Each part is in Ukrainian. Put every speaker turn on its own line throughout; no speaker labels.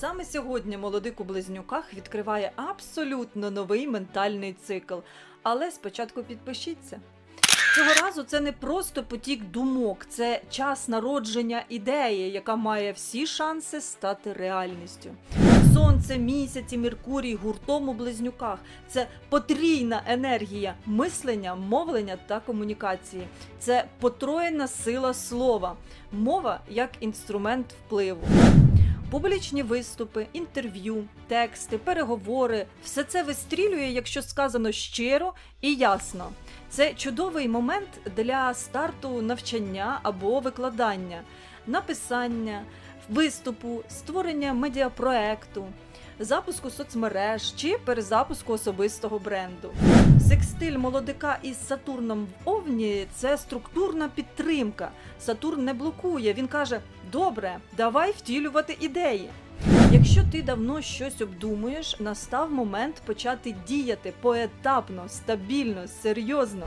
Саме сьогодні молодик у близнюках відкриває абсолютно новий ментальний цикл. Але спочатку підпишіться. Цього разу це не просто потік думок, це час народження ідеї, яка має всі шанси стати реальністю. Сонце, місяць і Меркурій гуртом у близнюках це потрійна енергія мислення, мовлення та комунікації. Це потроєна сила слова, мова як інструмент впливу. Публічні виступи, інтерв'ю, тексти, переговори все це вистрілює, якщо сказано щиро і ясно. Це чудовий момент для старту навчання або викладання, написання, виступу, створення медіапроекту, запуску соцмереж чи перезапуску особистого бренду. Секстиль молодика із Сатурном в Овні це структурна підтримка. Сатурн не блокує. Він каже: Добре, давай втілювати ідеї. Якщо ти давно щось обдумуєш, настав момент почати діяти поетапно, стабільно, серйозно.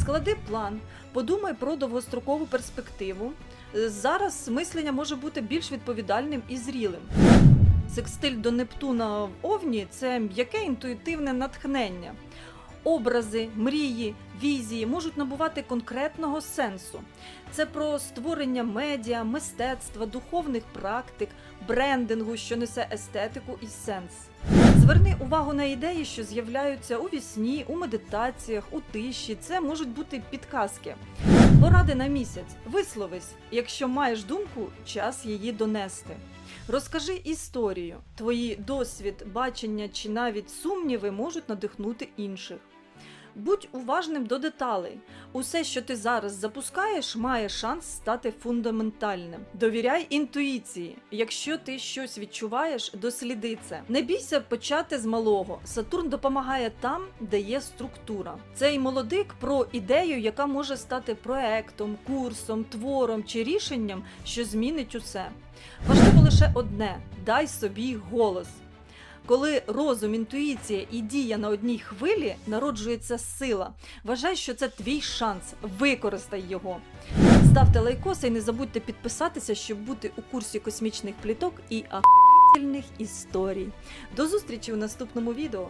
Склади план, подумай про довгострокову перспективу. Е, Зараз мислення може бути більш відповідальним і зрілим. Секстиль до Нептуна в Овні це м'яке інтуїтивне натхнення. Образи, мрії, візії можуть набувати конкретного сенсу. Це про створення медіа, мистецтва, духовних практик, брендингу, що несе естетику і сенс. Зверни увагу на ідеї, що з'являються у вісні, у медитаціях, у тиші. Це можуть бути підказки. Поради на місяць. Висловись. Якщо маєш думку, час її донести. Розкажи історію. Твої досвід, бачення чи навіть сумніви можуть надихнути інших. Будь уважним до деталей. Усе, що ти зараз запускаєш, має шанс стати фундаментальним. Довіряй інтуїції. Якщо ти щось відчуваєш, досліди це. Не бійся почати з малого. Сатурн допомагає там, де є структура. Цей молодик про ідею, яка може стати проектом, курсом, твором чи рішенням, що змінить усе. Важливо лише одне: дай собі голос. Коли розум, інтуїція і дія на одній хвилі народжується сила. Вважай, що це твій шанс. Використай його. Ставте лайкоси і не забудьте підписатися, щоб бути у курсі космічних пліток і ахуєнних історій. До зустрічі у наступному відео.